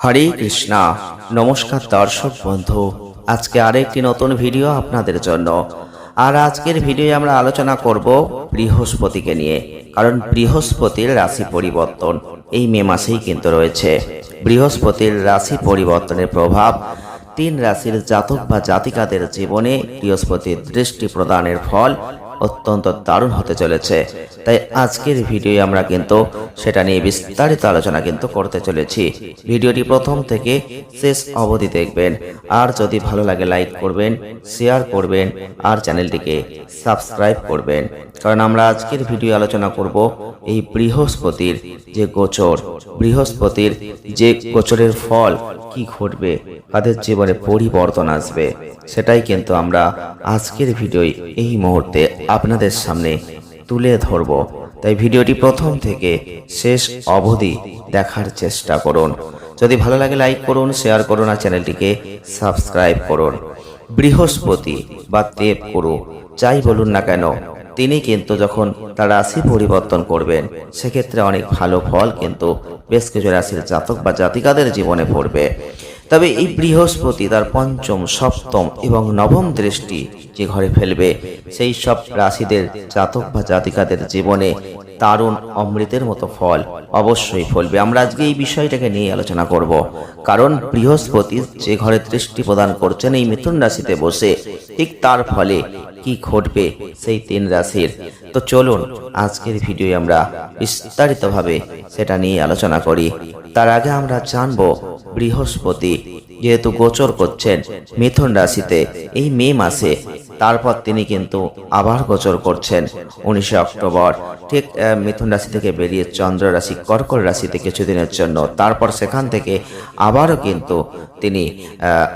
হরে কৃষ্ণা। নমস্কার দর্শক বন্ধু, আজকে আরেকটি নতুন ভিডিও আপনাদের জন্য। আর আজকের ভিডিও আমরা আলোচনা করব বৃহস্পতিকে নিয়ে, কারণ বৃহস্পতির রাশি পরিবর্তন এই মে মাসেই কিন্তু রয়েছে। বৃহস্পতির রাশি পরিবর্তনের প্রভাব তিন রাশির জাতক বা জাতিকাদের জীবনে বৃহস্পতির দৃষ্টি প্রদানের ফল অত্যন্ত দারুণ হতে চলেছে। তাই আজকের ভিডিও আমরা কিন্তু সেটা নিয়ে বিস্তারিত আলোচনা কিন্তু করতে চলেছি। ভিডিওটি প্রথম থেকে শেষ অবধি দেখবেন। আর যদি ভালো লাগে লাইক করবেন, শেয়ার করবেন, আর চ্যানেলটিকে সাবস্ক্রাইব করবেন। কারণ আমরা আজকের ভিডিও আলোচনা করব এই বৃহস্পতির যে গোচর। বৃহস্পতির যে গোচরের ফল কি ঘটবে? তাদের জীবনে পরিবর্তন আসবে। সেটাই কিন্তু আমরা আজকের ভিডিওয় এই মুহূর্তে আপনাদের সামনে তুলে ধরব। তাই ভিডিওটি প্রথম থেকে শেষ অবধি দেখার চেষ্টা করুন। যদি ভালো লাগে, লাইক করুন, শেয়ার করুন, আর চ্যানেলটিকে সাবস্ক্রাইব করুন। বৃহস্পতি বা দেব দেবগুরু যাই বলুন না কেন তিনি কিন্তু যখন তার রাশি পরিবর্তন করবেন, সেক্ষেত্রে অনেক ভালো ফল কিন্তু বেশ কিছু রাশির জাতক বা জাতিকাদের জীবনে পড়বে। তবে এই বৃহস্পতি তার পঞ্চম, সপ্তম এবং নবম দৃষ্টি যে ঘরে ফেলবে, সেই সব রাশিদের জাতক বা জাতিকাদের জীবনে দারুণ অমৃতের মতো ফল। অবশ্যই ফলবে। আমরা আজকে এই বিষয়টাকে নিয়ে আলোচনা করব। কারণ বৃহস্পতি যে ঘরে দৃষ্টি প্রদান করছেন এই মিথুন রাশিতে বসে, ঠিক তার ফলে কি ঘটবে সেই তিন রাশির। তো চলুন, আজকের ভিডিও আমরা বিস্তারিতভাবে সেটা নিয়ে আলোচনা করি। তার আগে আমরা জানব বৃহস্পতি যেহেতু গোচর করছেন মিথুন রাশিতে, এই মে মাসে তারপর তিনি কিন্তু আবার গোচর করছেন উনিশে অক্টোবর। ঠিক মিথুন রাশি থেকে বেরিয়ে চন্দ্র রাশি, কর্কট রাশিতে কিছুদিনের জন্য। তারপর সেখান থেকে আবারও কিন্তু তিনি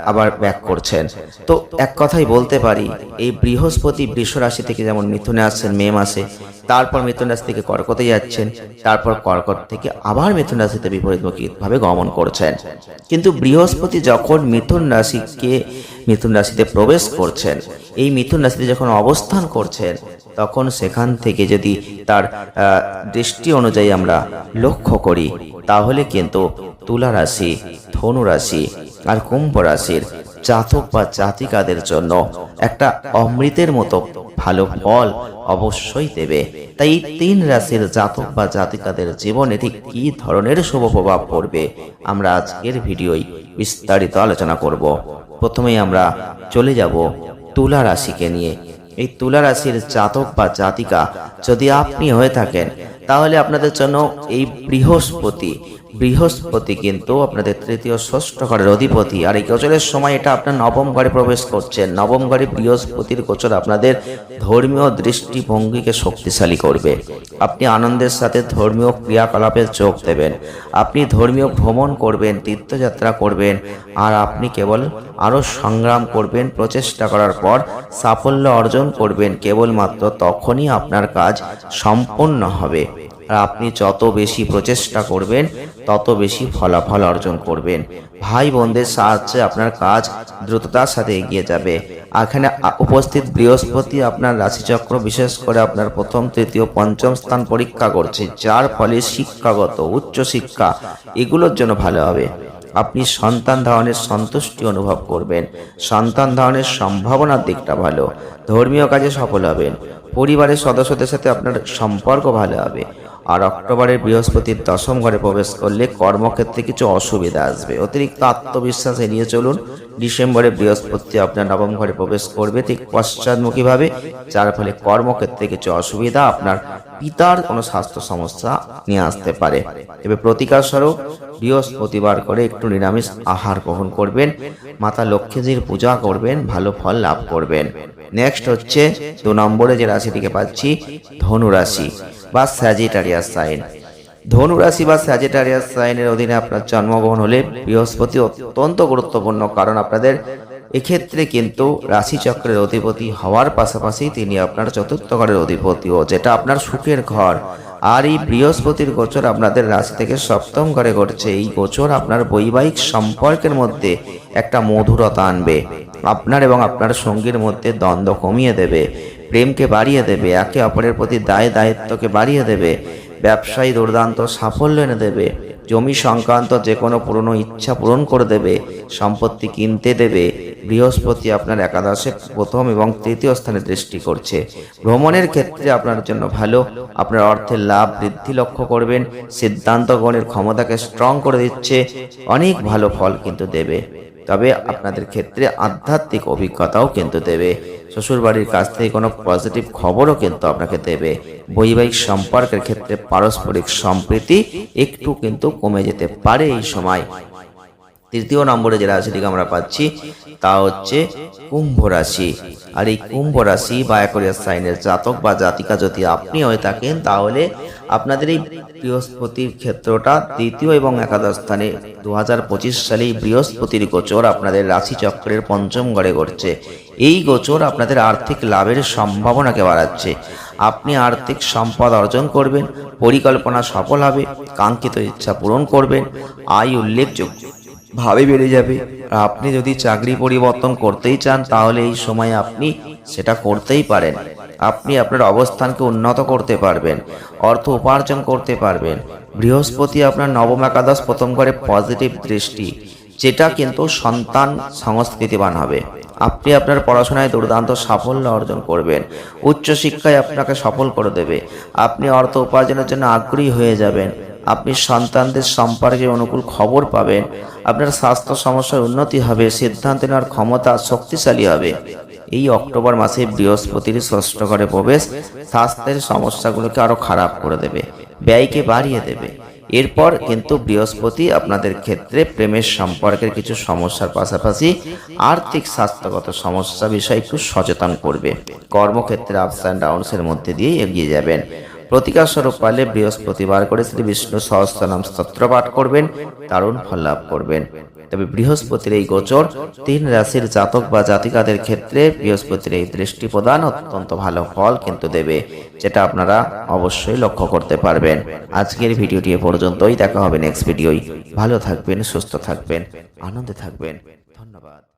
আবার ব্যাক করছেন। তো এক কথাই বলতে পারি, এই বৃহস্পতি বৃষ রাশি থেকে যেমন মিথুনে আসছেন, মে মাসে, তারপর মিথুন রাশি থেকে কর্কটে যাচ্ছেন, তারপর কর্কট থেকে আবার মিথুন রাশিতে বিপরীতমুখীভাবে গমন করছেন। কিন্তু বৃহস্পতি যখন মিথুন রাশিকে মিথুন রাশিতে প্রবেশ করছেন। এই মিথুন রাশিতে যখন অবস্থান করছেন, তখন সেখান থেকে যদি তার দৃষ্টি অনুযায়ী আমরা লক্ষ্য করি, তাহলে কিন্তু তুলা রাশি, ধনু রাশি আর কুম্ভ রাশির জাতক বা জাতিকাদের জন্য একটা অমৃতের মতো ভালো ফল অবশ্যই দেবে। তাই তিন রাশির জাতক বা জাতিকাদের জীবনে ঠিক কি ধরনের শুভ প্রভাব পড়বে আমরা আজকের ভিডিওই বিস্তারিত আলোচনা করব। প্রথমেই আমরা চলে যাব তুলা রাশিকে নিয়ে। এই তুলা রাশির জাতক বা জাতিকা যদি আপনি হয়ে থাকেন তাহলে আপনাদের জন্য এই বৃহস্পতি বৃহস্পতি কিন্তু আপনাদের তৃতীয় ষষ্ঠ ঘরের অধিপতি। আর এই গোচরের সময় এটা আপনার নবম ঘরে প্রবেশ করছেন নবম ঘরে বৃহস্পতির গোচর আপনাদের ধর্মীয় দৃষ্টিভঙ্গিকে শক্তিশালী করবে। আপনি আনন্দের সাথে ধর্মীয় ক্রিয়াকলাপে যোগ দেবেন। আপনি ধর্মীয় ভ্রমণ করবেন, তীর্থযাত্রা করবেন, আর আপনি কেবল আরও সংগ্রাম করবেন, প্রচেষ্টা করার পর সাফল্য অর্জন করবেন, কেবলমাত্র তখনই আপনার কাজ সম্পূর্ণ হবে। আর আপনি যত বেশি প্রচেষ্টা করবেন, তত বেশি ফলাফল অর্জন করবেন। ভাই বোনদের সাহায্যে আপনার কাজ দ্রুততার সাথে এগিয়ে যাবে। এখানে উপস্থিত বৃহস্পতি আপনার রাশিচক্র, বিশেষ করে আপনার প্রথম, তৃতীয়, পঞ্চম স্থান পরীক্ষা করছে, যার ফলে শিক্ষাগত, উচ্চশিক্ষা, এগুলোর জন্য ভালো হবে। আপনি সন্তান ধারণের সন্তুষ্টি অনুভব করবেন। সন্তান ধারণের সম্ভাবনার দিকটা ভালো। ধর্মীয় কাজে সফল হবেন। পরিবারের সদস্যদের সাথে আপনার সম্পর্ক ভালো হবে। আর অক্টোবরের বৃহস্পতির দশম ঘরে প্রবেশ করলে কর্মক্ষেত্রে কিছু অসুবিধা আসবে। অতিরিক্ত আত্মবিশ্বাস এড়িয়ে চলুন। ডিসেম্বরে বৃহস্পতি আপনার নবম ঘরে প্রবেশ করবে ঠিক পশ্চাৎমুখীভাবে, যার ফলে কর্মক্ষেত্রে কিছু অসুবিধা আপনার পিতার কোনো স্বাস্থ্য সমস্যা নিয়ে আসতে পারে। তবে প্রতিকার স্বরূপ বৃহস্পতিবার করে একটু নিরামিষ আহার গ্রহণ করবেন, মাতা লক্ষ্মীজির পূজা করবেন, ভালো ফল লাভ করবেন। নেক্সট হচ্ছে দু নম্বরে যে রাশিটিকে পাচ্ছি ধনু রাশি বা স্যাজিটারিয়াস সাইন ধনু রাশি বা স্যাজিটারিয়াস সাইনের অধীনে আপনার জন্মগ্রহণ হলে বৃহস্পতি অত্যন্ত গুরুত্বপূর্ণ কারণ আপনাদের এক্ষেত্রে কিন্তু রাশিচক্রের অধিপতি হওয়ার পাশাপাশি তিনি আপনার চতুর্থ ঘরের অধিপতিও, যেটা আপনার সুখের ঘর। আর এই বৃহস্পতির গোচর আপনাদের রাশি থেকে সপ্তম ঘরে ঘটছে। এই গোচর আপনার বৈবাহিক সম্পর্কের মধ্যে একটা মধুরতা আনবে। আপনার এবং আপনার সঙ্গীর মধ্যে দ্বন্দ্ব কমিয়ে দেবে, প্রেমকে বাড়িয়ে দেবে, একে অপরের প্রতি দায় দায়িত্বকে বাড়িয়ে দেবে, ব্যবসায়ী দুর্দান্ত সাফল্য এনে দেবে, জমি সংক্রান্ত যে কোনো পুরনো ইচ্ছা পূরণ করে দেবে, সম্পত্তি কিনতে দেবে বৃহস্পতি আপনার একাদশে প্রথম এবং তৃতীয় স্থানে দৃষ্টি করছে। ভ্রমণের ক্ষেত্রে আপনার জন্য ভালো। আপনার অর্থের লাভ বৃদ্ধি লক্ষ্য করবেন। সিদ্ধান্ত গ্রহণের ক্ষমতাকে স্ট্রং করে দিচ্ছে। অনেক ভালো ফল কিন্তু দেবে। তবে আপনাদের ক্ষেত্রে আধ্যাত্মিক অভিজ্ঞতাও কিন্তু দেবে। শ্বশুরবাড়ির কাছ থেকে কোনো পজিটিভ খবরও কিন্তু আপনাকে দেবে। বৈবাহিক সম্পর্কের ক্ষেত্রে পারস্পরিক সম্প্রীতি একটু কিন্তু কমে যেতে পারে এই সময়। তৃতীয় নম্বরে যে রাশিটিকে আমরা পাচ্ছি, তা হচ্ছে কুম্ভ রাশি। আর এই কুম্ভ রাশি বা একরিয়া সাইনের জাতক বা জাতিকা যদি আপনি হয়ে থাকেন, তাহলে আপনাদের এই বৃহস্পতির ক্ষেত্রটা দ্বিতীয় এবং একাদশ স্থানে দু হাজার পঁচিশ সালে বৃহস্পতির গোচর আপনাদের রাশি চক্রের পঞ্চম গড়ে ঘটছে। এই গোচর আপনাদের আর্থিক লাভের সম্ভাবনাকে বাড়াচ্ছে। আপনি আর্থিক সম্পদ অর্জন করবেন, পরিকল্পনা সফল হবে, কাঙ্ক্ষিত ইচ্ছা পূরণ করবেন, আয় উল্লেখযোগ্য। ভাবে বেড়ে যাবে। আর আপনি যদি চাকরি পরিবর্তন করতেই চান, তাহলে এই সময় আপনি সেটা করতেই পারেন। আপনি আপনার অবস্থানকে উন্নত করতে পারবেন, অর্থ উপার্জন করতে পারবেন। বৃহস্পতি আপনার নবম একাদশ, প্রথম ঘরে পজিটিভ দৃষ্টি, যেটা কিন্তু সন্তান সংস্কৃতিবান হবে। আপনি আপনার পড়াশোনায় দুর্দান্ত সাফল্য অর্জন করবেন, উচ্চশিক্ষায় আপনাকে সফল করে দেবে। আপনি অর্থ উপার্জনের জন্য আগ্রহী হয়ে যাবেন। আপনি সন্তানদের সম্পর্কে অনুকূল খবর পাবেন, আপনার স্বাস্থ্য সমস্যার উন্নতি হবে, সিদ্ধান্ত নেওয়ার ক্ষমতা শক্তিশালী হবে। এই অক্টোবর মাসে বৃহস্পতির ষষ্ঠ ঘরে প্রবেশ স্বাস্থ্যের সমস্যাগুলোকে আরও খারাপ করে দেবে, ব্যয়কে বাড়িয়ে দেবে। এরপর কিন্তু বৃহস্পতি আপনাদের ক্ষেত্রে প্রেমের সম্পর্কের কিছু সমস্যার পাশাপাশি আর্থিক স্বাস্থ্যগত সমস্যা বিষয়ে একটু সচেতন করবে। কর্মক্ষেত্রে আপস অ্যান্ড ডাউনসের মধ্যে দিয়ে এগিয়ে যাবেন। প্রতিকার স্বরূপ পারলে বৃহস্পতিবার করে শ্রী বিষ্ণু সহস্রনাম স্তোত্র পাঠ করবেন, দারুণ ফল লাভ করবেন। তবে বৃহস্পতির এই গোচর তিন রাশির জাতক বা জাতিকাদের ক্ষেত্রে বৃহস্পতির এই দৃষ্টি প্রদান অত্যন্ত ভালো ফল কিন্তু দেবে, যেটা আপনারা অবশ্যই লক্ষ্য করতে পারবেন। আজকের ভিডিওটি এ পর্যন্তই, দেখা হবে নেক্সট ভিডিওই ভালো থাকবেন, সুস্থ থাকবেন, আনন্দে থাকবেন। ধন্যবাদ।